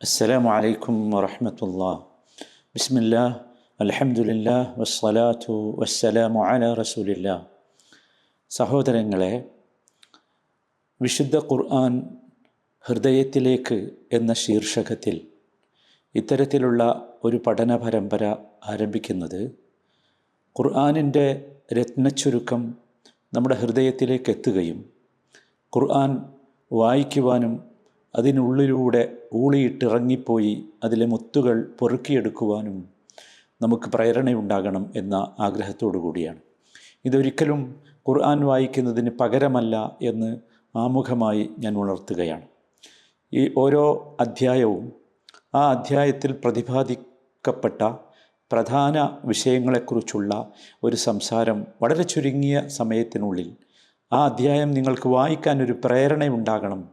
السلام عليكم ورحمة الله بسم الله الحمد لله والصلاة والسلام على رسول الله സഹോദരങ്ങളെ വിശുദ്ധ ഖുർആൻ ഹൃദയത്തിലേക്ക് എന്ന ശീർഷകത്തിൽ ഇത്തരത്തിലുള്ള ഒരു പഠന പരമ്പര ആരംഭിക്കുന്നത് ഖുർആനിൻ്റെ രത്നച്ചുരുക്കം നമ്മുടെ ഹൃദയത്തിലേക്ക് എത്തുകയും ഖുർആൻ വായിക്കുവാനും അതിനുള്ളിലൂടെ ഊളിയിട്ടിറങ്ങിപ്പോയി അതിലെ മുത്തുകൾ പൊറുക്കിയെടുക്കുവാനും നമുക്ക് പ്രേരണയുണ്ടാകണം എന്ന ആഗ്രഹത്തോടു കൂടിയാണ്. ഇതൊരിക്കലും ഖുർആൻ വായിക്കുന്നതിന് പകരമല്ല എന്ന് ആമുഖമായി ഞാൻ ഉണർത്തുകയാണ്. ഈ ഓരോ അധ്യായവും ആ അധ്യായത്തിൽ പ്രതിപാദിക്കപ്പെട്ട പ്രധാന വിഷയങ്ങളെക്കുറിച്ചുള്ള ഒരു സംസാരം വളരെ ചുരുങ്ങിയ സമയത്തിനുള്ളിൽ ആ അധ്യായം നിങ്ങൾക്ക് വായിക്കാൻ ഒരു പ്രേരണയുണ്ടാകണം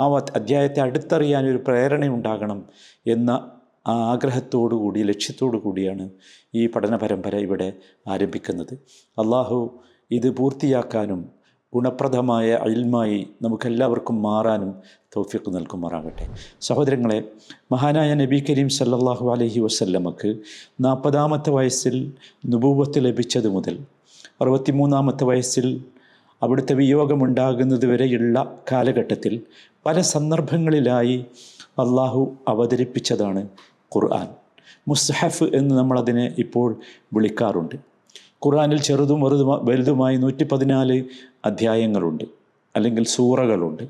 ആ അധ്യായത്തെ അടുത്തറിയാൻ ഒരു പ്രേരണ ഉണ്ടാകണം എന്ന ആഗ്രഹത്തോടു കൂടി ലക്ഷ്യത്തോടു കൂടിയാണ് ഈ പഠന പരമ്പര ഇവിടെ ആരംഭിക്കുന്നത്. അള്ളാഹു ഇത് പൂർത്തിയാക്കാനും ഗുണപ്രദമായ അയിൽമായി നമുക്കെല്ലാവർക്കും മാറാനും തൗഫീഖ് നൽകുമാറാകട്ടെ. സഹോദരങ്ങളെ മഹാനായ നബി കരീം സല്ലാഹു അലഹി വസല്ലമക്ക് നാൽപ്പതാമത്തെ വയസ്സിൽ നുപൂവത്ത് ലഭിച്ചത് മുതൽ അറുപത്തിമൂന്നാമത്തെ വയസ്സിൽ അവിടുത്തെ വിയോഗമുണ്ടാകുന്നതുവരെയുള്ള കാലഘട്ടത്തിൽ പല സന്ദർഭങ്ങളിലായി അള്ളാഹു അവതരിപ്പിച്ചതാണ് ഖുർആൻ. മുസ്ഹഫ് എന്ന് നമ്മളതിനെ ഇപ്പോൾ വിളിക്കാറുണ്ട്. ഖുർആനിൽ ചെറുതും വലുതും വലുതുമായി നൂറ്റി പതിനാല് അധ്യായങ്ങളുണ്ട് അല്ലെങ്കിൽ സൂറകളുണ്ട്.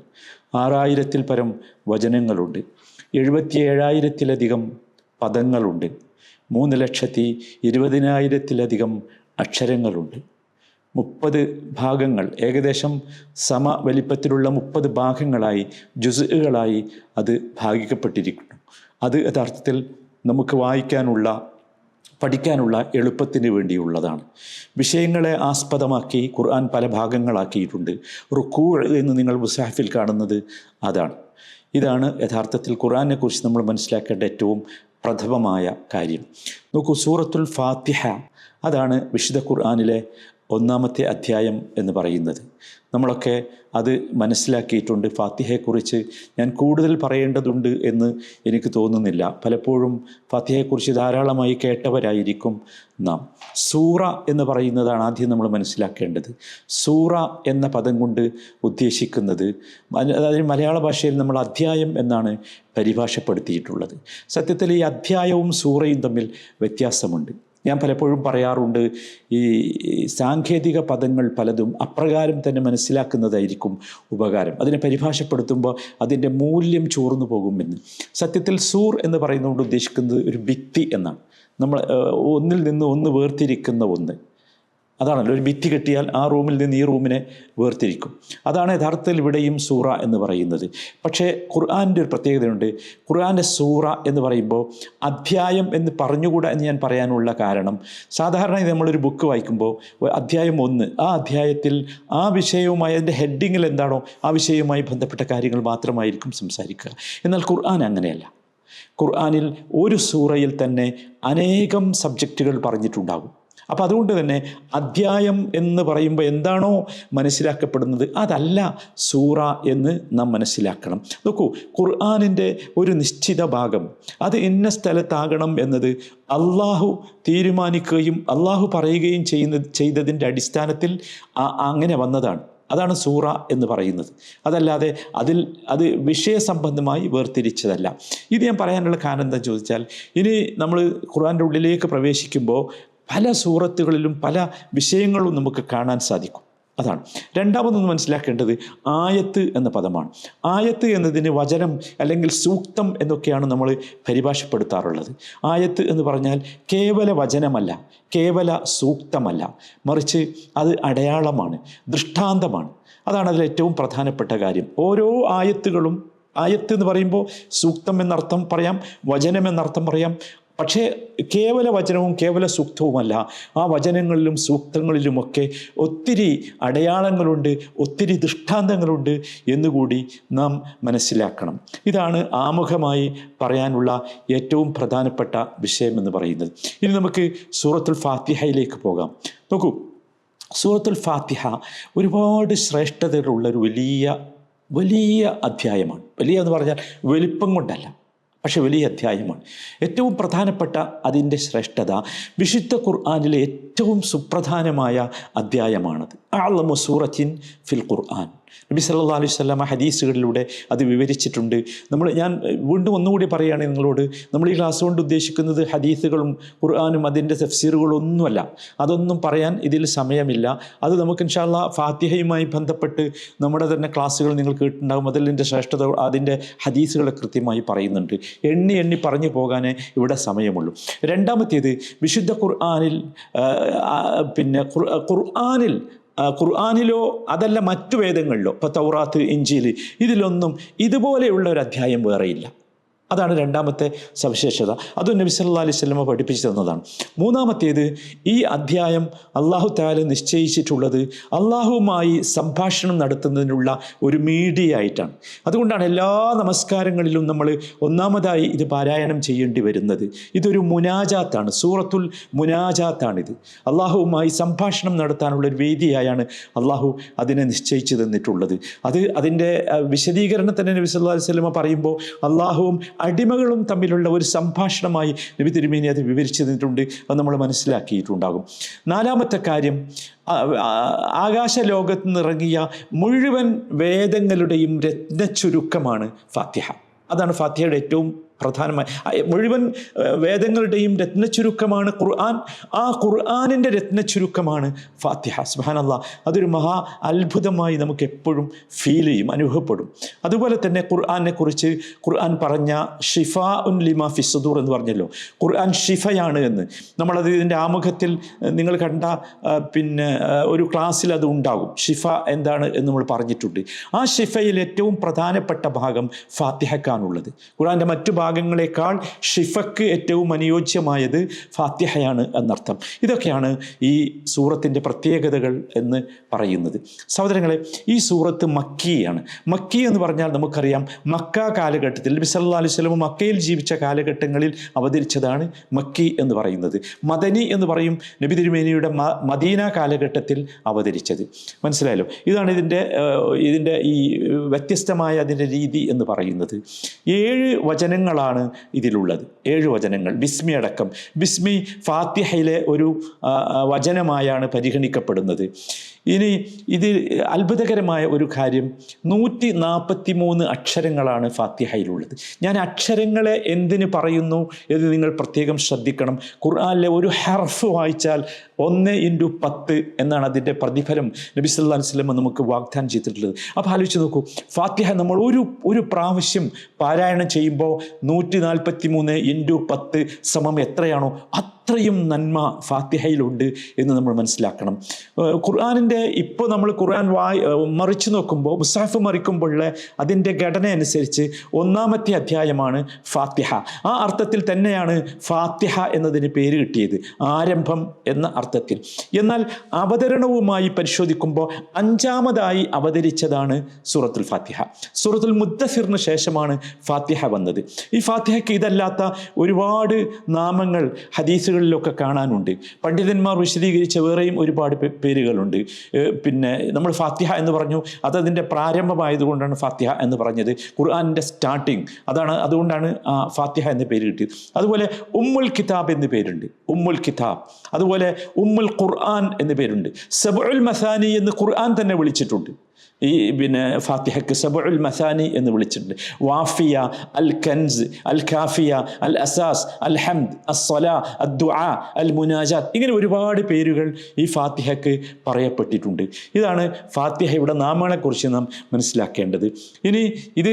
ആറായിരത്തിൽ പരം വചനങ്ങളുണ്ട്. എഴുപത്തി ഏഴായിരത്തിലധികം പദങ്ങളുണ്ട്. മൂന്ന് ലക്ഷത്തി ഇരുപതിനായിരത്തിലധികം അക്ഷരങ്ങളുണ്ട്. മുപ്പത് ഭാഗങ്ങൾ ഏകദേശം സമ വലിപ്പത്തിലുള്ള മുപ്പത് ഭാഗങ്ങളായി ജുസുകളായി അത് ഭാഗിക്കപ്പെട്ടിരിക്കുന്നു. അത് യഥാർത്ഥത്തിൽ നമുക്ക് വായിക്കാനുള്ള പഠിക്കാനുള്ള എളുപ്പത്തിന് വേണ്ടിയുള്ളതാണ്. വിഷയങ്ങളെ ആസ്പദമാക്കി ഖുർആൻ പല ഭാഗങ്ങളാക്കിയിട്ടുണ്ട്. റുക്കൂ എന്ന് നിങ്ങൾ മുസാഫിൽ കാണുന്നത് അതാണ്. ഇതാണ് യഥാർത്ഥത്തിൽ ഖുർആനെക്കുറിച്ച് നമ്മൾ മനസ്സിലാക്കേണ്ട ഏറ്റവും പ്രഥമമായ കാര്യം. നോക്കൂ സൂറത്തുൽ ഫാത്തിഹ അതാണ് വിശുദ്ധ ഖുർആനിലെ ഒന്നാമത്തെ അധ്യായം എന്ന് പറയുന്നത്. നമ്മളൊക്കെ അത് മനസ്സിലാക്കിയിട്ടുണ്ട്. ഫാത്തിഹയെക്കുറിച്ച് ഞാൻ കൂടുതൽ പറയേണ്ടതുണ്ട് എന്ന് എനിക്ക് തോന്നുന്നില്ല. പലപ്പോഴും ഫാത്തിഹയെക്കുറിച്ച് ധാരാളമായി കേട്ടവരായിരിക്കും നാം. സൂറ എന്ന് പറയുന്നതാണ് ആദ്യം നമ്മൾ മനസ്സിലാക്കേണ്ടത്. സൂറ എന്ന പദം കൊണ്ട് ഉദ്ദേശിക്കുന്നത് അതായത് മലയാള ഭാഷയിൽ നമ്മൾ അധ്യായം എന്നാണ് പരിഭാഷപ്പെടുത്തിയിട്ടുള്ളത്. സത്യത്തിൽ ഈ അധ്യായവും സൂറയും തമ്മിൽ വ്യത്യാസമുണ്ട്. ഞാൻ പലപ്പോഴും പറയാറുണ്ട് ഈ സാങ്കേതിക പദങ്ങൾ പലതും അപ്രകാരം തന്നെ മനസ്സിലാക്കുന്നതായിരിക്കും ഉപകാരം. അതിനെ പരിഭാഷപ്പെടുത്തുമ്പോൾ അതിന്റെ മൂല്യം ചോർന്നു പോകുമെന്ന്. സത്യത്തിൽ സൂർ എന്ന് പറയുന്നതുകൊണ്ട് ഉദ്ദേശിക്കുന്നത് ഒരു ഭിത്തി എന്നാണ്. നമ്മൾ ഒന്നിൽ നിന്ന് ഒന്ന് വേർതിരിക്കുന്ന ഒന്ന്. അതാണല്ലോ ഒരു ഭിത്തി കെട്ടിയാൽ ആ റൂമിൽ നിന്ന് ഈ റൂമിനെ വേർതിരിക്കും. അതാണ് യഥാർത്ഥത്തിൽ ഇവിടെയും സൂറ എന്ന് പറയുന്നത്. പക്ഷേ ഖുർആാന്റെ ഒരു പ്രത്യേകതയുണ്ട്. ഖുർആാന്റെ സൂറ എന്ന് പറയുമ്പോൾ അധ്യായം എന്ന് പറഞ്ഞുകൂടാ എന്ന് ഞാൻ പറയാനുള്ള കാരണം. സാധാരണ നമ്മളൊരു ബുക്ക് വായിക്കുമ്പോൾ അധ്യായം ഒന്ന് ആ അധ്യായത്തിൽ ആ വിഷയവുമായി അതിന്റെ ഹെഡിങ്ങിൽ എന്താണോ ആ വിഷയവുമായി ബന്ധപ്പെട്ട കാര്യങ്ങൾ മാത്രമായിരിക്കും സംസാരിക്കുക. എന്നാൽ ഖുർആൻ അങ്ങനെയല്ല. ഖുർആാനിൽ ഒരു സൂറയിൽ തന്നെ അനേകം സബ്ജക്റ്റുകൾ പറഞ്ഞിട്ടുണ്ടാകും. അപ്പോൾ അതുകൊണ്ട് തന്നെ അധ്യായം എന്ന് പറയുമ്പോൾ എന്താണോ മനസ്സിലാക്കപ്പെടുന്നത്? അതല്ല സൂറ എന്ന് നാം മനസ്സിലാക്കണം. നോക്കൂ ഖുർആാനിന്റെ ഒരു നിശ്ചിത ഭാഗം. അത് ഇന്ന സ്ഥലത്താകണം എന്നത് അള്ളാഹു തീരുമാനിക്കുകയും അള്ളാഹു പറയുകയും ചെയ്യുന്ന ചെയ്തതിന്റെ അടിസ്ഥാനത്തിൽ അങ്ങനെ വന്നതാണ്. അതാണ് സൂറ എന്ന് പറയുന്നത്. അതല്ലാതെ അതിൽ അത് വിഷയസംബന്ധമായി വേർതിരിച്ചതല്ല. ഇത് ഞാൻ പറയാനുള്ള കാരണം എന്താ ചോദിച്ചാൽ ഇനി നമ്മൾ ഖുർആന്റെ ഉള്ളിലേക്ക് പ്രവേശിക്കുമ്പോൾ പല സൂറത്തുകളിലും പല വിഷയങ്ങളും നമുക്ക് കാണാൻ സാധിക്കും. അതാണ്. രണ്ടാമതൊന്ന് മനസ്സിലാക്കേണ്ടത് ആയത്ത് എന്ന പദമാണ്. ആയത്ത് എന്നതിന് വചനം അല്ലെങ്കിൽ സൂക്തം എന്നൊക്കെയാണ് നമ്മൾ പരിഭാഷപ്പെടുത്താറുള്ളത്. ആയത്ത് എന്ന് പറഞ്ഞാൽ കേവല വചനമല്ല കേവല സൂക്തമല്ല. മറിച്ച് അത് അടയാളമാണ് ദൃഷ്ടാന്തമാണ്. അതാണ് അതിൽ ഏറ്റവും പ്രധാനപ്പെട്ട കാര്യം. ഓരോ ആയത്തുകളും ആയത്ത് എന്ന് പറയുമ്പോൾ സൂക്തം എന്നർത്ഥം പറയാം വചനം എന്നർത്ഥം പറയാം പക്ഷേ കേവല വചനവും കേവല സൂക്തവുമല്ല. ആ വചനങ്ങളിലും സൂക്തങ്ങളിലുമൊക്കെ ഒത്തിരി അടയാളങ്ങളുണ്ട് ഒത്തിരി ദൃഷ്ടാന്തങ്ങളുണ്ട് എന്നുകൂടി നാം മനസ്സിലാക്കണം. ഇതാണ് ആമുഖമായി പറയാനുള്ള ഏറ്റവും പ്രധാനപ്പെട്ട വിഷയം എന്ന് പറയുന്നത്. ഇനി നമുക്ക് സൂറത്തുൽ ഫാത്തിഹയിലേക്ക് പോകാം. നോക്കൂ സൂറത്തുൽ ഫാത്തിഹ ഒരുപാട് ശ്രേഷ്ഠതയുള്ള ഒരു വലിയ വലിയ അധ്യായമാണ്. വലിയ എന്ന് പറഞ്ഞാൽ വലിപ്പം കൊണ്ടല്ല. പക്ഷെ വലിയ അധ്യായമാണ്. ഏറ്റവും പ്രധാനപ്പെട്ട അതിന്റെ ശ്രേഷ്ഠത വിശുദ്ധ ഖുർആാനിലെ ഏറ്റവും സുപ്രധാനമായ അധ്യായമാണത്. ആ സൂറത്തിൻ ഫിൽ ഖുർആൻ. നബി സല്ലാ അലൈഹി സ്വലാമ ഹദീസുകളിലൂടെ അത് വിവരിച്ചിട്ടുണ്ട്. നമ്മൾ ഞാൻ വീണ്ടും ഒന്നുകൂടി പറയുകയാണെങ്കിൽ നിങ്ങളോട് നമ്മൾ ഈ ക്ലാസ് കൊണ്ട് ഉദ്ദേശിക്കുന്നത് ഹദീസുകളും ഖുർആാനും അതിന്റെ തഫ്സീറുകളും ഒന്നുമല്ല. അതൊന്നും പറയാൻ ഇതിൽ സമയമില്ല. അത് നമുക്ക് ഇൻഷാല്ല ഫാത്തിഹയുമായി ബന്ധപ്പെട്ട് നമ്മുടെ തന്നെ ക്ലാസ്സുകൾ നിങ്ങൾ കേട്ടിട്ടുണ്ടാകും. അതിന്റെ ശ്രേഷ്ഠത അതിന്റെ ഹദീസുകൾ കൃത്യമായി പറയുന്നുണ്ട്. എണ്ണി എണ്ണി പറഞ്ഞു പോകാനേ ഇവിടെ സമയമുള്ളൂ. രണ്ടാമത്തേത് വിശുദ്ധ ഖുർആാനിൽ പിന്നെ ഖുർആാനിൽ ഖുർആാനിലോ അതല്ല മറ്റു വേദങ്ങളിലോ ഇപ്പോൾ തൗറാത്ത് ഇഞ്ചിയിൽ ഇതിലൊന്നും ഇതുപോലെയുള്ള ഒരു അധ്യായം വേറെയില്ല. അതാണ് രണ്ടാമത്തെ സവിശേഷത. അതും നബി സല്ലാ അലൈഹി സ്വലമ പഠിപ്പിച്ചു തന്നതാണ്. മൂന്നാമത്തേത് ഈ അധ്യായം അള്ളാഹു താല നിശ്ചയിച്ചിട്ടുള്ളത് അള്ളാഹുവുമായി സംഭാഷണം നടത്തുന്നതിനുള്ള ഒരു മീഡിയ ആയിട്ടാണ് അതുകൊണ്ടാണ് എല്ലാ നമസ്കാരങ്ങളിലും നമ്മൾ ഒന്നാമതായി ഇത് പാരായണം ചെയ്യേണ്ടി വരുന്നത്. ഇതൊരു മുനാജാത്താണ് സൂറത്തുൽ മുനാജാത്താണിത്. അള്ളാഹുവുമായി സംഭാഷണം നടത്താനുള്ള ഒരു വേദിയായാണ് അള്ളാഹു അതിനെ നിശ്ചയിച്ചു തന്നിട്ടുള്ളത്. അത് അതിന്റെ വിശദീകരണം തന്നെ നബി സല്ലാ അലൈഹി സ്വലമ പറയുമ്പോൾ അള്ളാഹുവും അടിമകളും തമ്മിലുള്ള ഒരു സംഭാഷണമായി നബി തിരുമേനി അത് വിവരിച്ചിട്ടുണ്ട് അത് നമ്മൾ മനസ്സിലാക്കിയിട്ടുണ്ടാകും. നാലാമത്തെ കാര്യം ആകാശ ലോകത്ത് നിന്നിറങ്ങിയ മുഴുവൻ വേദങ്ങളുടെയും രത്നച്ചുരുക്കമാണ് ഫാത്തിഹ. അതാണ് ഫാത്തിഹയുടെ ഏറ്റവും പ്രധാനമായി. മുഴുവൻ വേദങ്ങളുടെയും രത്നച്ചുരുക്കമാണ് ഖുർആൻ. ആ ഖുർആാനിന്റെ രത്നച്ചുരുക്കമാണ് ഫാത്തിഹ. സുഹാനല്ല അതൊരു മഹാ അത്ഭുതമായി നമുക്ക് എപ്പോഴും ഫീൽ ചെയ്യും അനുഭവപ്പെടും. അതുപോലെ തന്നെ ഖുർആാനെ കുറിച്ച് ഖുർആൻ പറഞ്ഞ ഷിഫ ഉൻ ലിമ ഫിസുദൂർ എന്ന് പറഞ്ഞല്ലോ. ഖുർആൻ ഷിഫയാണ് എന്ന്. നമ്മളത് ഇതിന്റെ ആമുഖത്തിൽ നിങ്ങൾ കണ്ട പിന്നെ ഒരു ക്ലാസ്സിൽ അത് ഉണ്ടാകും. ഷിഫ എന്താണ് എന്ന് നമ്മൾ പറഞ്ഞിട്ടുണ്ട്. ആ ഷിഫയിൽ ഏറ്റവും പ്രധാനപ്പെട്ട ഭാഗം ഫാത്തിഹക്കാണുള്ളത്. ഖുർആന്റെ മറ്റു ഭാഗങ്ങളെക്കാൾ ഷിഫക്ക് ഏറ്റവും അനുയോജ്യമായത് ഫാത്തിഹയാണ് എന്നർത്ഥം. ഇതൊക്കെയാണ് ഈ സൂറത്തിന്റെ പ്രത്യേകതകൾ എന്ന് പറയുന്നത്. സഹോദരങ്ങളെ ഈ സൂറത്ത് മക്കിയാണ്. മക്കി എന്ന് പറഞ്ഞാൽ നമുക്കറിയാം മക്ക കാലഘട്ടത്തിൽ നബി അലൈഹി സ്വലം മക്കയിൽ ജീവിച്ച കാലഘട്ടങ്ങളിൽ അവതരിച്ചതാണ് മക്കി എന്ന് പറയുന്നത്. മദനി എന്ന് പറയും നബി തിരുമേനിയുടെ മദീന കാലഘട്ടത്തിൽ അവതരിച്ചത്. മനസ്സിലായല്ലോ? ഇതാണ് ഇതിന്റെ ഇതിന്റെ ഈ വ്യത്യസ്തമായ അതിന്റെ രീതി എന്ന് പറയുന്നത്. ഏഴ് വചനങ്ങളാണ് ഇതിലുള്ളത്. ഏഴ് വചനങ്ങൾ. ബിസ്മി അടക്കം. ബിസ്മി ഫാത്തിഹയിലെ ഒരു വചനമായാണ് പരിഗണിക്കപ്പെടുന്നത്. ഇനി ഇത് അത്ഭുതകരമായ ഒരു കാര്യം. നൂറ്റി നാൽപ്പത്തി മൂന്ന് അക്ഷരങ്ങളാണ് ഫാത്തിഹയിലുള്ളത്. ഞാൻ അക്ഷരങ്ങളെ എന്തിന് പറയുന്നു എന്ന് നിങ്ങൾ പ്രത്യേകം ശ്രദ്ധിക്കണം. ഖുർആാനിലെ ഒരു ഹർഫ് വായിച്ചാൽ ഒന്ന് ഇന്റു പത്ത് എന്നാണ് അതിന്റെ പ്രതിഫലം നബി സല്ലാ വസ്ലമ നമുക്ക് വാഗ്ദാനം ചെയ്തിട്ടുള്ളത്. അപ്പോൾ ആലോചിച്ച് നോക്കൂ ഫാത്തിഹ നമ്മൾ ഒരു ഒരു പ്രാവശ്യം പാരായണം ചെയ്യുമ്പോൾ നൂറ്റി നാൽപ്പത്തി മൂന്ന് ഇന്റു പത്ത് സമം എത്രയാണോ അത്രയും നന്മ ഫാത്തിഹയിലുണ്ട് എന്ന് നമ്മൾ മനസ്സിലാക്കണം. ഖുർആാനിന്റെ ഇപ്പോൾ നമ്മൾ ഖുർആൻ വായി മറിച്ചു നോക്കുമ്പോൾ മുസാഫ് മറിക്കുമ്പോൾ അതിന്റെ ഘടന അനുസരിച്ച് ഒന്നാമത്തെ അധ്യായമാണ് ഫാത്തിഹ. ആ അർത്ഥത്തിൽ തന്നെയാണ് ഫാത്തിഹ എന്നതിന് പേര് കിട്ടിയത്. ആരംഭം എന്ന അർത്ഥത്തിൽ. എന്നാൽ അവതരണവുമായി പരിശോധിക്കുമ്പോൾ അഞ്ചാമതായി അവതരിച്ചതാണ് സൂറത്തുൽ ഫാത്തിഹ. സൂറത്തുൽ മുദ്ദസിറിന് ശേഷമാണ് ഫാത്തിഹ വന്നത്. ഈ ഫാത്തിഹയ്ക്ക് ഇതല്ലാത്ത ഒരുപാട് നാമങ്ങൾ ഹദീസുകളിലൊക്കെ കാണാനുണ്ട്. പണ്ഡിതന്മാർ വിശദീകരിച്ച വേറെയും ഒരുപാട് പേരുകളുണ്ട്. പിന്നെ നമ്മൾ ഫാത്തിഹ എന്ന് പറഞ്ഞു. അത് അതിന്റെ പ്രാരംഭമായതുകൊണ്ടാണ് ഫാത്തിഹ എന്ന് പറഞ്ഞത്. ഖുർആാനിന്റെ സ്റ്റാർട്ടിങ് അതാണ് അതുകൊണ്ടാണ് ഫാത്തിഹ എന്ന പേര് കിട്ടിയത്. അതുപോലെ ഉമ്മുൽ കിതാബ് എന്ന് പേരുണ്ട്. ഉമ്മുൽ കിതാബ്. അതുപോലെ ഉമ്മുൽ ഖുർആൻ എന്ന് പേരുണ്ട്. സബുൽ മസാനി എന്ന് ഖുർആൻ തന്നെ വിളിച്ചിട്ടുണ്ട്. ഈ പിന്നെ ഫാത്തിഹക്ക് സബുൽ മസാനി എന്ന് വിളിച്ചിട്ടുണ്ട്. വാഫിയ അൽ കൻസ് അൽ ഖാഫിയ അൽ അസാസ് അൽ ഹംദ് അസ്സല അദ്ദുആ അൽ മുനാജാത്ത് ഇങ്ങനെ ഒരുപാട് പേരുകൾ ഈ ഫാത്തിഹക്ക് പറയപ്പെട്ടിട്ടുണ്ട്. ഇതാണ് ഫാത്തിഹയുടെ നാമങ്ങളെക്കുറിച്ച് നാം മനസ്സിലാക്കേണ്ടത്. ഇനി ഇത്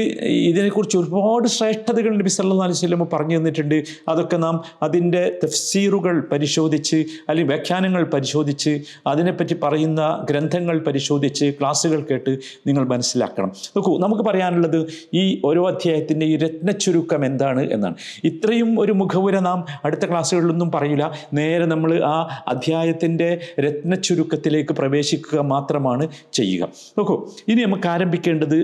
ഇതിനെക്കുറിച്ച് ഒരുപാട് ശ്രേഷ്ഠതകൾ നബി സല്ലാ വസല്ലം പറഞ്ഞു തന്നിട്ടുണ്ട്. അതൊക്കെ നാം അതിന്റെ തഫ്സീറുകൾ പരിശോധിച്ച് അല്ലെങ്കിൽ വ്യാഖ്യാനങ്ങൾ പരിശോധിച്ച് അതിനെപ്പറ്റി പറയുന്ന ഗ്രന്ഥങ്ങൾ പരിശോധിച്ച് ക്ലാസ്സുകൾ കേട്ട് നിങ്ങൾ മനസ്സിലാക്കണം. നോക്കൂ നമുക്ക് പറയാനുള്ളത് ഈ ഓരോ അധ്യായത്തിന്റെ ഈ രത്നച്ചുരുക്കം എന്താണ് എന്നാണ്. ഇത്രയും ഒരു മുഖവുര നാം അടുത്ത ക്ലാസ്സുകളിലൊന്നും പറയില്ല. നേരെ നമ്മൾ ആ അധ്യായത്തിന്റെ രത്നച്ചുരുക്കത്തിലേക്ക് പ്രവേശിക്കുക മാത്രമാണ് ചെയ്യുക. നോക്കൂ ഇനി നമുക്ക് ആരംഭിക്കേണ്ടത്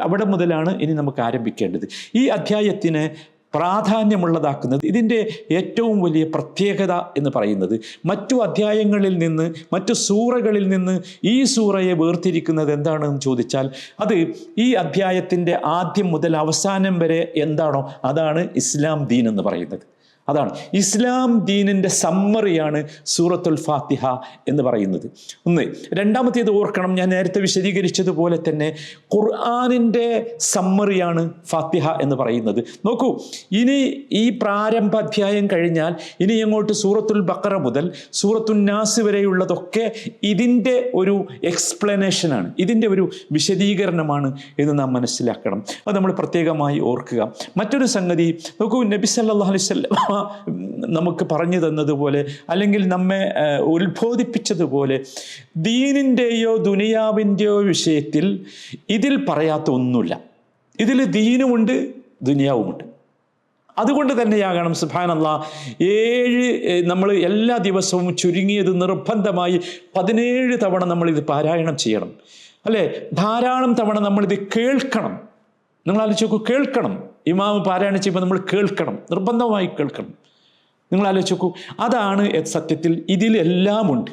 അവിടെ മുതലാണ് ഇനി നമുക്ക് ആരംഭിക്കേണ്ടത്. ഈ അധ്യായത്തിന് പ്രാധാന്യമുള്ളതാക്കുന്നത് ഇതിന്റെ ഏറ്റവും വലിയ പ്രത്യേകത എന്ന് പറയുന്നത് മറ്റു അധ്യായങ്ങളിൽ നിന്ന് മറ്റു സൂറകളിൽ നിന്ന് ഈ സൂറയെ വേർതിരിക്കുന്നത് എന്താണെന്ന് ചോദിച്ചാൽ അത് ഈ അധ്യായത്തിന്റെ ആദ്യം മുതൽ അവസാനം വരെ എന്താണോ അതാണ് ഇസ്ലാം ദീൻ എന്ന് പറയുന്നത്. അതാണ്. ഇസ്ലാം ദീനിന്റെ സമ്മറിയാണ് സൂറത്തുൽ ഫാത്തിഹ എന്ന് പറയുന്നത്. ഒന്ന് രണ്ടാമത്തേത് ഓർക്കണം ഞാൻ നേരത്തെ വിശദീകരിച്ചതുപോലെ തന്നെ ഖുർആാനിന്റെ സമ്മറിയാണ് ഫാത്തിഹ എന്ന് പറയുന്നത്. നോക്കൂ ഇനി ഈ പ്രാരംഭ അധ്യായം കഴിഞ്ഞാൽ ഇനി അങ്ങോട്ട് സൂറത്തുൽ ബക്കറ മുതൽ സൂറത്തുൽ നാസ് വരെയുള്ളതൊക്കെ ഇതിന്റെ ഒരു എക്സ്പ്ലനേഷനാണ് ഇതിന്റെ ഒരു വിശദീകരണമാണ് എന്ന് നാം മനസ്സിലാക്കണം. അത് നമ്മൾ പ്രത്യേകമായി ഓർക്കുക. മറ്റൊരു സംഗതി നോക്കൂ നബി സല്ലല്ലാഹു അലൈഹി നമുക്ക് പറഞ്ഞു തന്നതുപോലെ അല്ലെങ്കിൽ നമ്മെ ഉത്ബോധിപ്പിച്ചതുപോലെ ദീനിന്റെയോ ദുനിയാവിന്റെയോ വിഷയത്തിൽ ഇതിൽ പറയാത്ത ഒന്നുമില്ല. ഇതിൽ ദീനുമുണ്ട് ദുനിയാവുമുണ്ട്. അതുകൊണ്ട് തന്നെയാകണം സുബാനല്ല ഏഴ് നമ്മൾ എല്ലാ ദിവസവും ചുരുങ്ങിയത് നിർബന്ധമായി പതിനേഴ് തവണ നമ്മളിത് പാരായണം ചെയ്യണം. അല്ലേ? ധാരാളം തവണ നമ്മളിത് കേൾക്കണം. നിങ്ങൾ ആലോചിച്ച് നോക്കൂ കേൾക്കണം. ഇമാമ് പാരായണം ചെയ്യുമ്പോൾ നമ്മൾ കേൾക്കണം നിർബന്ധമായി കേൾക്കണം. നിങ്ങൾ ആലോചിച്ച് നോക്കൂ അതാണ് സത്യത്തിൽ ഇതിലെല്ലാം ഉണ്ട്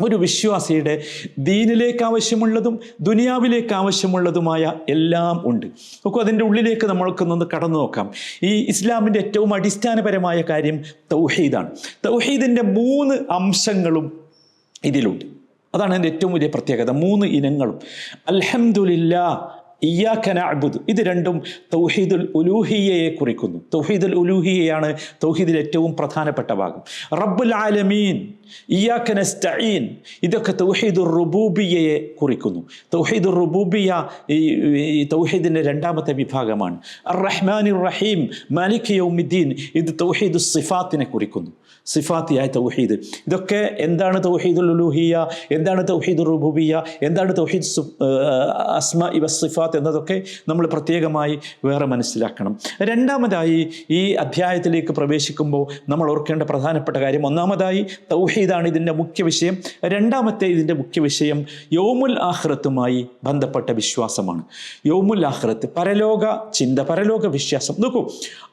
ഒരു വിശ്വാസിയുടെ ദീനിലേക്ക് ആവശ്യമുള്ളതും ദുനിയാവിലേക്ക് ആവശ്യമുള്ളതുമായ എല്ലാം ഉണ്ട്. നോക്കൂ അതിന്റെ ഉള്ളിലേക്ക് നമ്മൾക്കൊന്നൊന്ന് കടന്നു നോക്കാം. ഈ ഇസ്ലാമിന്റെ ഏറ്റവും അടിസ്ഥാനപരമായ കാര്യം തൗഹീദാണ്. തൗഹീദിന്റെ മൂന്ന് അംശങ്ങളും ഇതിലുണ്ട്. അതാണ് എന്റെ ഏറ്റവും വലിയ പ്രത്യേകത. മൂന്ന് ഇനങ്ങളും. അൽഹംദുലില്ലാ ഇയ്യാക്കന അബുദ് ഇത് രണ്ടും തൗഹീദുൽ ഉലൂഹിയയെ കുറിക്കുന്നു. തൗഹീദുൽ ഉലൂഹിയയാണ് തൗഹീദിൽ ഏറ്റവും പ്രധാനപ്പെട്ട ഭാഗം. റബ്ബുൽ ആലമീൻ ഇയ്യാക്കന സ്റ്റഈൻ ഇതൊക്കെ തൗഹീദുർ റുബൂബിയയെ കുറിക്കുന്നു. തൗഹീദുർ റുബൂബിയ ഈ തൗഹീദിന്റെ രണ്ടാമത്തെ വിഭാഗമാണ്. റഹ്മാനിർ റഹീം മാലിക് യൗമിദ്ദീൻ ഇത് തൗഹീദു സിഫാത്തിനെ കുറിക്കുന്നു. സിഫാത്തിയായ തൗഹീദ്. ഇതൊക്കെ എന്താണ് തൗഹീദുൽ ഉലൂഹിയ? എന്താണ് തൗഹീദുൽ റുബൂബിയ? എന്താണ് തൗഹീദ് അസ്മ ഇവ സിഫാത്ത് എന്നതൊക്കെ നമ്മൾ പ്രത്യേകമായി വേറെ മനസ്സിലാക്കണം. രണ്ടാമതായി ഈ അധ്യായത്തിലേക്ക് പ്രവേശിക്കുമ്പോൾ നമ്മൾ ഓർക്കേണ്ട പ്രധാനപ്പെട്ട കാര്യം ഒന്നാമതായി തൗഹീദാണ് ഇതിന്റെ മുഖ്യ വിഷയം. രണ്ടാമത്തെ ഇതിന്റെ മുഖ്യ വിഷയം യോമുൽ ആഹ്റത്തുമായി ബന്ധപ്പെട്ട വിശ്വാസമാണ്. യോമുൽ ആഹ്റത്ത് പരലോക ചിന്ത പരലോക വിശ്വാസം. നോക്കൂ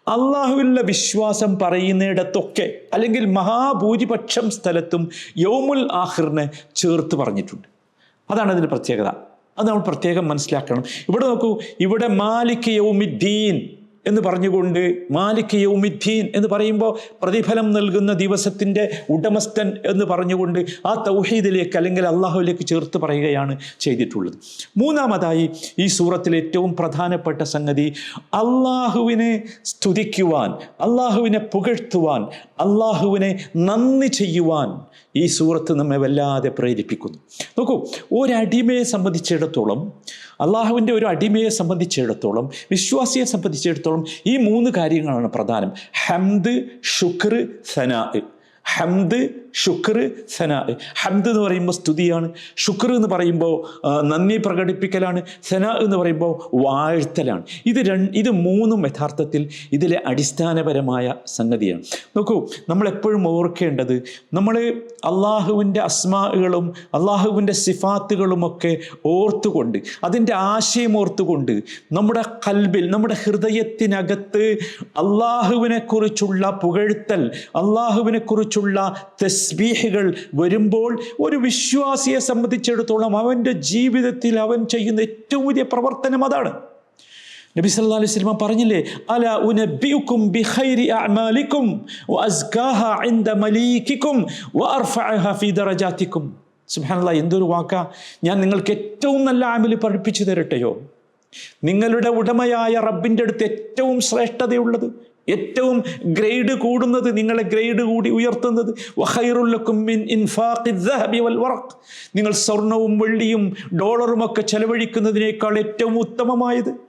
അള്ളാഹുവിലുള്ള വിശ്വാസം പറയുന്നിടത്തൊക്കെ അല്ലെങ്കിൽ മഹാഭൂരിപക്ഷം സ്ഥലത്തും യോമുൽ ആഹിറിനെ ചേർത്ത് പറഞ്ഞിട്ടുണ്ട്. അതാണ് അതിന്റെ പ്രത്യേകത. അത് നമ്മൾ പ്രത്യേകം മനസ്സിലാക്കണം. ഇവിടെ നോക്കൂ ഇവിടെ മാലിക് യൗമിദ്ദീൻ എന്ന് പറഞ്ഞുകൊണ്ട് മാലിക് യൗമിദ്ദീൻ എന്ന് പറയുമ്പോൾ പ്രതിഫലം നൽകുന്ന ദിവസത്തിന്റെ ഉടമസ്ഥൻ എന്ന് പറഞ്ഞുകൊണ്ട് ആ തൗഹീദിലേക്ക് അല്ലെങ്കിൽ അള്ളാഹുവിലേക്ക് ചേർത്ത് പറയുകയാണ് ചെയ്തിട്ടുള്ളത്. മൂന്നാമതായി ഈ സൂറത്തിലെ ഏറ്റവും പ്രധാനപ്പെട്ട സംഗതി അള്ളാഹുവിനെ സ്തുതിക്കുവാൻ അള്ളാഹുവിനെ പുകഴ്ത്തുവാൻ അള്ളാഹുവിനെ നന്ദി ചെയ്യുവാൻ ഈ സൂറത്ത് നമ്മെ വല്ലാതെ പ്രേരിപ്പിക്കുന്നു. നോക്കൂ ഒരടിമയെ സംബന്ധിച്ചിടത്തോളം അള്ളാഹുവിന്റെ ഒരു അടിമയെ സംബന്ധിച്ചിടത്തോളം വിശ്വാസിയെ സംബന്ധിച്ചിടത്തോളം ഈ മൂന്ന് കാര്യങ്ങളാണ് പ്രധാനം. ഹംദ് ഷുക്ർ സനാ. ഹംദ് ഷുക്ർ സനാ. ഹംദ് എന്ന് പറയുമ്പോൾ സ്തുതിയാണ്. ഷുക്ർ എന്ന് പറയുമ്പോൾ നന്ദി പ്രകടിപ്പിക്കലാണ്. സന എന്ന് പറയുമ്പോൾ വാഴ്ത്തലാണ്. ഇത് രണ്ട് ഇത് മൂന്നും യഥാർത്ഥത്തിൽ ഇതിലെ അടിസ്ഥാനപരമായ സംഗതിയാണ്. നോക്കൂ നമ്മളെപ്പോഴും ഓർക്കേണ്ടത് നമ്മൾ അള്ളാഹുവിന്റെ അസ്മാകളും അള്ളാഹുവിന്റെ സിഫാത്തുകളുമൊക്കെ ഓർത്തുകൊണ്ട് അതിന്റെ ആശയം ഓർത്തുകൊണ്ട് നമ്മുടെ കൽബിൽ നമ്മുടെ ഹൃദയത്തിനകത്ത് അള്ളാഹുവിനെക്കുറിച്ചുള്ള പുകഴ്ത്തൽ അള്ളാഹുവിനെ കുറിച്ചുള്ള തസ്ബീഹുകൾ വരുമ്പോൾ ഒരു വിശ്വാസിയെ സംബന്ധിച്ചിടത്തോളം അവന്റെ ജീവിതത്തിൽ അവൻ ചെയ്യുന്ന ഏറ്റവും വലിയ പ്രവർത്തനം അതാണ്. നബി സല്ലല്ലാഹു അലൈഹി വസല്ലം പറഞ്ഞില്ലേ അല ഉനബിയുക്കും ബിഖൈരി അഅമാലിക്കും വഅസ്കാഹ ഇൻദ വ വഅർഫഅഹ ഫീ ദറജാതികും സുബ്ഹാനല്ലാഹ് എന്തൊരു വാക്കാ. ഞാൻ നിങ്ങൾക്ക് ഏറ്റവും നല്ല അമൽ പഠിപ്പിച്ചു തരട്ടെയോ? നിങ്ങളുടെ ഉടമയായ റബ്ബിന്റെ അടുത്ത് ഏറ്റവും ശ്രേഷ്ഠതയുള്ളത് ഏറ്റവും ഗ്രേഡ് കൂടുന്നത് നിങ്ങളെ ഗ്രേഡ് കൂടി ഉയർത്തുന്നത്. നിങ്ങൾ സ്വർണവും വെള്ളിയും ഡോളറുമൊക്കെ ചെലവഴിക്കുന്നതിനേക്കാൾ ഏറ്റവും ഉത്തമമായത്.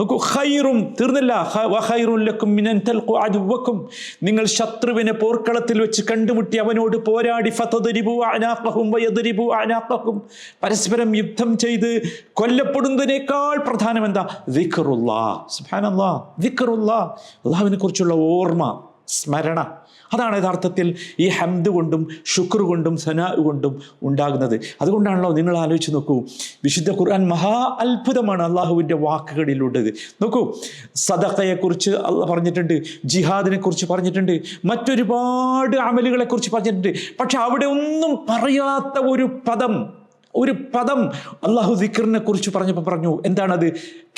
നോക്കൂ ഖൈറും തീർന്നില്ല. ഖ- വഖൈറുൻ ലക്കും മിൻ അൻ തൽഖു അദുവക്കും നിങ്ങൾ ശത്രുവിനെ പോർക്കളത്തിൽ വെച്ച് കണ്ടുമുട്ടി അവനോട് പോരാടി ഫതദ്രിബു അനാഖഹും വയദ്രിബു അനാഖഹും. പരസ്പരം യുദ്ധം ചെയ്ത് കൊല്ലപ്പെടുന്നതിനേക്കാൾ പ്രധാനം എന്താ? ദിക്റുല്ലാ സുബ്ഹാനല്ലാ ദിക്റുല്ലാ അള്ളാഹുവിനെ കുറിച്ചുള്ള ഓർമ്മ സ്മരണ. അതാണ് യഥാർത്ഥത്തിൽ ഈ ഹംദ് കൊണ്ടും ശുക്ർ കൊണ്ടും സനാ കൊണ്ടും ഉണ്ടാകുന്നത്. അതുകൊണ്ടാണല്ലോ നിങ്ങൾ ആലോചിച്ച് നോക്കൂ വിശുദ്ധ ഖുർആൻ മഹാ അത്ഭുതമാണ് അള്ളാഹുവിന്റെ വാക്കുകളിലുള്ളത്. നോക്കൂ സദക്കയെക്കുറിച്ച് അള്ള പറഞ്ഞിട്ടുണ്ട് ജിഹാദിനെ കുറിച്ച് പറഞ്ഞിട്ടുണ്ട് മറ്റൊരുപാട് അമലുകളെക്കുറിച്ച് പറഞ്ഞിട്ടുണ്ട്. പക്ഷെ അവിടെ ഒന്നും പറയാത്ത ഒരു പദം ഒരു പദം അള്ളാഹു ദിക്കറിനെ കുറിച്ച് പറഞ്ഞപ്പോൾ പറഞ്ഞു എന്താണത്?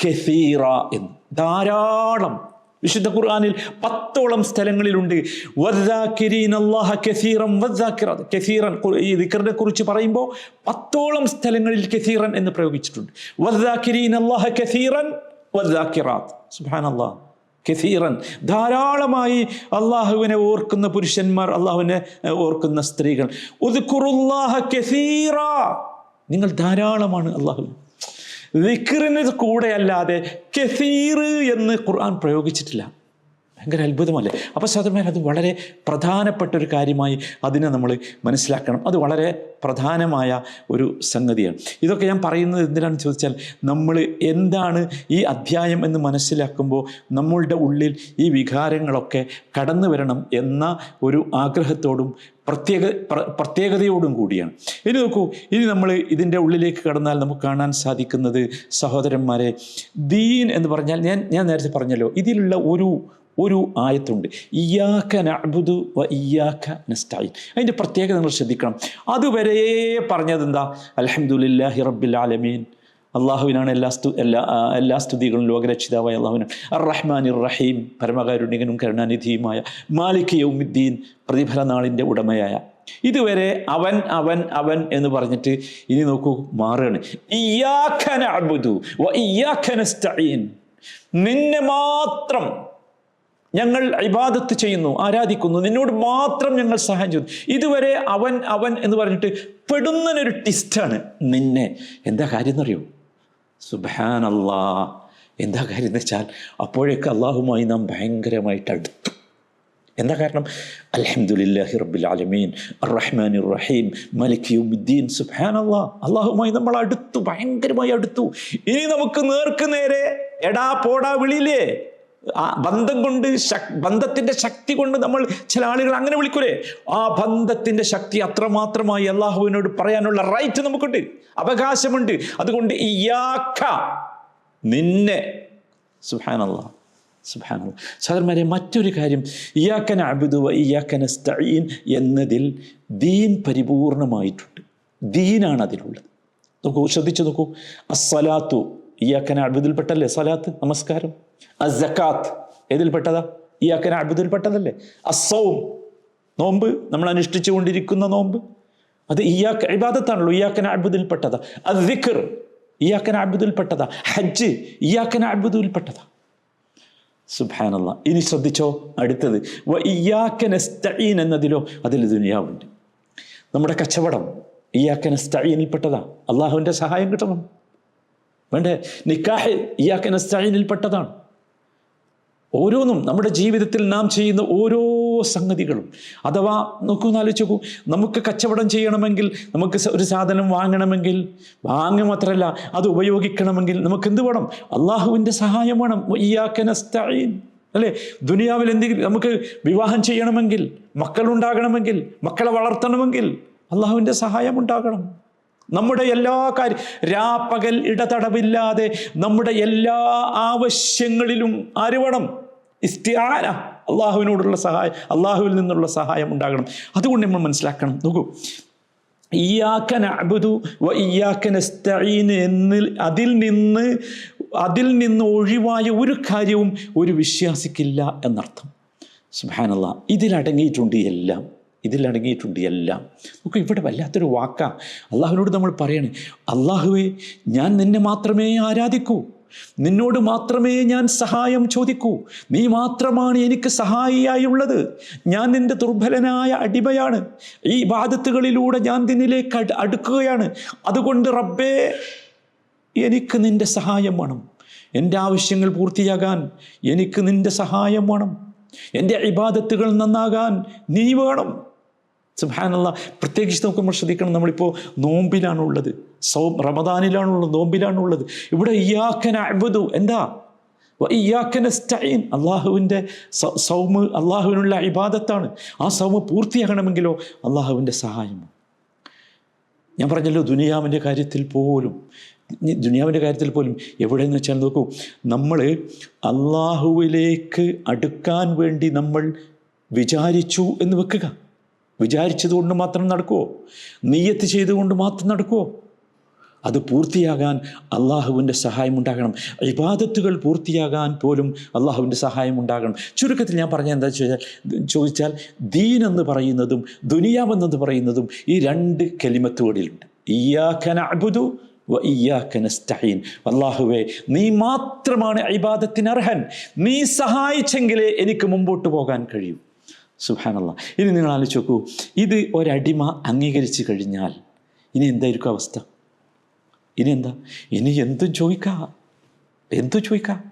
കെസീറ എന്ന്. ധാരാളം വിശുദ്ധ ഖുർആാനിൽ പത്തോളം സ്ഥലങ്ങളിലുണ്ട്. കസീറൻ കുറിച്ച് പറയുമ്പോൾ പത്തോളം സ്ഥലങ്ങളിൽ കസീറൻ എന്ന് പ്രയോഗിച്ചിട്ടുണ്ട്. വദ്ദാക്കിരീൻ കസീറൻ ധാരാളമായി അള്ളാഹുവിനെ ഓർക്കുന്ന പുരുഷന്മാർ അള്ളാഹുവിനെ ഓർക്കുന്ന സ്ത്രീകൾ. നിങ്ങൾ ധാരാളമാണ് അള്ളാഹു ദിക്റിന് കൂടെ അല്ലാതെ കെസീർ എന്ന് ഖുർആൻ പ്രയോഗിച്ചിട്ടില്ല. ഭയങ്കര അത്ഭുതമല്ലേ? അപ്പോൾ സഹോദരന്മാർ അത് വളരെ പ്രധാനപ്പെട്ട ഒരു കാര്യമായി അതിനെ നമ്മൾ മനസ്സിലാക്കണം. അത് വളരെ പ്രധാനമായ ഒരു സംഗതിയാണ്. ഇതൊക്കെ ഞാൻ പറയുന്നത് എന്തിനാണെന്ന് ചോദിച്ചാൽ നമ്മൾ എന്താണ് ഈ അധ്യായം എന്ന് മനസ്സിലാക്കുമ്പോൾ നമ്മളുടെ ഉള്ളിൽ ഈ വികാരങ്ങളൊക്കെ കടന്നു വരണം എന്ന ഒരു ആഗ്രഹത്തോടും പ്രത്യേക പ്ര- പ്രത്യേകതയോടും കൂടിയാണ്. ഇനി നോക്കൂ ഇനി നമ്മൾ ഇതിന്റെ ഉള്ളിലേക്ക് കടന്നാൽ നമുക്ക് കാണാൻ സാധിക്കുന്നത് സഹോദരന്മാരെ ദീൻ എന്ന് പറഞ്ഞാൽ ഞാൻ ഞാൻ നേരത്തെ പറഞ്ഞല്ലോ ഇതിലുള്ള ഒരു ഒരു ആയത്തുണ്ട്. ഇയാക്ക നഅബുദു വ ഇയാക്ക നസ്തഈൻ. അതിന്റെ പ്രത്യേകത നിങ്ങൾ ശ്രദ്ധിക്കണം. അതുവരെ പറഞ്ഞത് എന്താ? അൽഹംദുലില്ലാഹി റബ്ബിൽ ആലമീൻ. അള്ളാഹുവിനാണ് എല്ലാ സ്തു എല്ലാ എല്ലാ സ്തുതികളും ലോകരക്ഷിതാവായ അള്ളാഹുവിനാണ് അർ റഹ്മാൻ റഹീം പരമകാരുണ്യകനും കരുണാനിധിയുമായ മാലിക് യൗമുദ്ദീൻ പ്രതിഫല നാളിന്റെ ഉടമയായ. ഇതുവരെ അവൻ അവൻ അവൻ എന്ന് പറഞ്ഞിട്ട് ഇനി നോക്കൂ മാറുകയാണ്. നിന്നെ മാത്രം ഞങ്ങൾ ഇബാദത്ത് ചെയ്യുന്നു ആരാധിക്കുന്നു നിന്നോട് മാത്രം ഞങ്ങൾ സഹായം ചെയ്യുന്നു. ഇതുവരെ അവൻ അവൻ എന്ന് പറഞ്ഞിട്ട് പെടുന്നതിനൊരു ടിസ്റ്റാണ് നിന്നെ. എന്താ കാര്യം എന്നറിയോ? സുബാൻ അള്ളാ എന്താ കാര്യം എന്ന് വെച്ചാൽ അപ്പോഴേക്ക് അള്ളാഹുമായി നാം ഭയങ്കരമായിട്ട് അടുത്തു. എന്താ കാരണം? അലഹമുല്ലാഹി റബ്ബിൽ ആലമീൻ റഹ്മാൻ റഹീം മലിക് യുദ്ദീൻ സുബാൻ അള്ളാ അള്ളാഹുമായി നമ്മൾ അടുത്തു ഭയങ്കരമായി അടുത്തു. ഇനി നമുക്ക് നേർക്ക് നേരെ എടാ പോടാ വിളിയില്ലേ? ആ ബന്ധം കൊണ്ട് ബന്ധത്തിന്റെ ശക്തി കൊണ്ട് നമ്മൾ ചില ആളുകൾ അങ്ങനെ വിളിക്കൂലേ? ആ ബന്ധത്തിന്റെ ശക്തി അത്രമാത്രമായി അള്ളാഹുവിനോട് പറയാനുള്ള റൈറ്റ് നമുക്കുണ്ട്. അവകാശമുണ്ട്. അതുകൊണ്ട് ഇയാക്ക നിന്നെ. സുഹാനല്ല സഹോദരന്മാരെ മറ്റൊരു കാര്യം. ഇയാക്കൻ അബുദുവ ഇയാക്കന സ്തഈൻ എന്നതിൽ ദീൻ പരിപൂർണമായിട്ടുണ്ട്. ദീനാണ് അതിലുള്ളത് നോക്കൂ ശ്രദ്ധിച്ചു നോക്കൂ. അസ്സലാത്തു ഇയാക്കന അബുദിൽപ്പെട്ടല്ലേ സലാത്ത് നമസ്കാരം. അസക്കാത്ത് ഏതിൽപ്പെട്ടതാ ഇയാക്കന അബുദിൽപ്പെട്ടതല്ലേ അസൗം നോമ്പ് നമ്മൾ അനുഷ്ഠിച്ചു കൊണ്ടിരിക്കുന്ന നോമ്പ്. അത് ഇയാക്ക് ഇബാദത്താണല്ലോ. ഇയാക്കന അബുദിൽപ്പെട്ടതാ അത് ദിഖർ ഇയാക്കന അബുദിൽപ്പെട്ടതാ ഹജ്ജ് ഇയാക്കന അബുദിൽപ്പെട്ടതാ സുബാനല്ല ഇനി ശ്രദ്ധിച്ചോ? അടുത്തത്. വ എന്നതിലോ അതിൽ ദുനിയാവുണ്ട്. നമ്മുടെ കച്ചവടം ഇയ്യാക്ക നസ്തഈനിൽപ്പെട്ടതാ. അള്ളാഹുവിന്റെ സഹായം കിട്ടണം. വേണ്ടേ? നിക്കാഹ് ഇയ്യാക്ക നസ്തഈനിൽപ്പെട്ടതാണ്. ഓരോന്നും നമ്മുടെ ജീവിതത്തിൽ നാം ചെയ്യുന്ന ഓരോ സംഗതികളും. അഥവാ നോക്കൂ ആലോചിച്ച് നോക്കൂ നമുക്ക് കച്ചവടം ചെയ്യണമെങ്കിൽ നമുക്ക് ഒരു സാധനം വാങ്ങണമെങ്കിൽ വാങ്ങുക മാത്രമല്ല അത് ഉപയോഗിക്കണമെങ്കിൽ നമുക്ക് എന്ത് വേണം? അള്ളാഹുവിന്റെ സഹായം വേണം. ഇയാക്ക് നസ്തഈൻ. അല്ലേ? ദുനിയാവിൽ എന്തെങ്കിലും നമുക്ക് വിവാഹം ചെയ്യണമെങ്കിൽ മക്കളുണ്ടാകണമെങ്കിൽ മക്കളെ വളർത്തണമെങ്കിൽ അള്ളാഹുവിന്റെ സഹായം ഉണ്ടാകണം. നമ്മുടെ എല്ലാ കാര്യം രാപ്പകൽ ഇടതടവില്ലാതെ നമ്മുടെ എല്ലാ ആവശ്യങ്ങളിലും അറിവണം വേണം ഇസ്തിയാന അള്ളാഹുവിനോടുള്ള സഹായം അള്ളാഹുവിൽ നിന്നുള്ള സഹായം ഉണ്ടാകണം. അതുകൊണ്ട് നമ്മൾ മനസ്സിലാക്കണം. നോക്കൂ. ഇയാക്കൻ അബുദു വ ഇയാക്കൻ നസ്തഈൻ എന്നിൽ അതിൽ നിന്ന് അതിൽ നിന്ന് ഒഴിവായ ഒരു കാര്യവും ഒരു വിശ്വാസിക്കില്ല എന്നർത്ഥം. സുബാനല്ല ഇതിലടങ്ങിയിട്ടുണ്ട് എല്ലാം. ഇതിലടങ്ങിയിട്ടുണ്ട് എല്ലാം. നമുക്ക് ഇവിടെ വല്ലാത്തൊരു വാക്കാ. അള്ളാഹുവിനോട് നമ്മൾ പറയണേ അള്ളാഹുവേ ഞാൻ നിന്നെ മാത്രമേ ആരാധിക്കൂ. നിന്നോട് മാത്രമേ ഞാൻ സഹായം ചോദിക്കൂ. നീ മാത്രമാണ് എനിക്ക് സഹായിയായുള്ളത്. ഞാൻ നിന്റെ ദുർബലനായ അടിമയാണ്. ഈ ബാധത്തുകളിലൂടെ ഞാൻ നിന്നിലേക്ക് അടുക്കുകയാണ്. അതുകൊണ്ട് റബ്ബേ എനിക്ക് നിന്റെ സഹായം വേണം. എന്റെ ആവശ്യങ്ങൾ പൂർത്തിയാകാൻ എനിക്ക് നിന്റെ സഹായം വേണം. എന്റെ ഇബാദത്തുകൾ നന്നാകാൻ നീ വേണം. സുബാനുള്ള പ്രത്യേകിച്ച് നമുക്ക് നമ്മൾ ശ്രദ്ധിക്കണം. നമ്മളിപ്പോൾ നോമ്പിലാണുള്ളത്. സൗ റമദാനിലാണുള്ളത് നോമ്പിലാണുള്ളത്. ഇവിടെ ഇയാക്കൻ അബുദു എന്താ? ഇയാക്കനസ്റ്റൈൻ അള്ളാഹുവിന്റെ സൗമ് അള്ളാഹുവിനുള്ള ഇബാദത്താണ്. ആ സൗമ് പൂർത്തിയാകണമെങ്കിലോ അള്ളാഹുവിന്റെ സഹായം. ഞാൻ പറഞ്ഞല്ലോ ദുനിയാവിന്റെ കാര്യത്തിൽ പോലും ദുനിയാവിന്റെ കാര്യത്തിൽ പോലും എവിടെയെന്ന് വെച്ചാൽ നോക്കൂ നമ്മൾ അള്ളാഹുവിലേക്ക് അടുക്കാൻ വേണ്ടി നമ്മൾ വിചാരിച്ചു എന്ന് വെക്കുക. വിചാരിച്ചതുകൊണ്ട് മാത്രം നടക്കുമോ നീയത്ത് ചെയ്തുകൊണ്ട് മാത്രം നടക്കുമോ അത് പൂർത്തിയാകാൻ അള്ളാഹുവിന്റെ സഹായം ഉണ്ടാകണം. ഇബാദത്തുകൾ പൂർത്തിയാകാൻ പോലും അള്ളാഹുവിന്റെ സഹായം ഉണ്ടാകണം. ചുരുക്കത്തിൽ ഞാൻ പറഞ്ഞ എന്താ ചോദിച്ചാൽ ചോദിച്ചാൽ ദീൻ എന്ന് പറയുന്നതും ദുനിയാവെന്നത് പറയുന്നതും ഈ രണ്ട് കലിമത്തുകളിലുണ്ട്. ഇയാഖന അബുദു വ ഇയാക്കനസ്തഹീൻ അള്ളാഹുവേ നീ മാത്രമാണ് ഇബാദത്തിന് അർഹൻ. നീ സഹായിച്ചെങ്കിലേ എനിക്ക് മുമ്പോട്ട് പോകാൻ കഴിയൂ. സുഹാനല്ല ഇനി നിങ്ങൾ ആലോചിച്ച് നോക്കൂ ഇത് ഒരടിമ അംഗീകരിച്ച് കഴിഞ്ഞാൽ ഇനി എന്തായിരിക്കും അവസ്ഥ? ഇനി എന്താ? ഇനി എന്തും ചോദിക്കാം. എന്തു ചോദിക്കാം.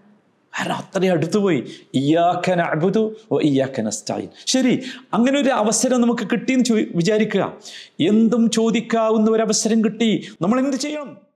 കാരണം അത്രയും അടുത്തുപോയി ഇയാക്കൻ അബുദു ഓ ഇയാക്കൻ സ്റ്റൈൻ ശരി അങ്ങനെ ഒരു അവസരം നമുക്ക് കിട്ടിയെന്ന് ചോ വിചാരിക്കുക. എന്തും ചോദിക്കാവുന്ന ഒരു അവസരം കിട്ടി. നമ്മൾ എന്ത് ചെയ്യണം?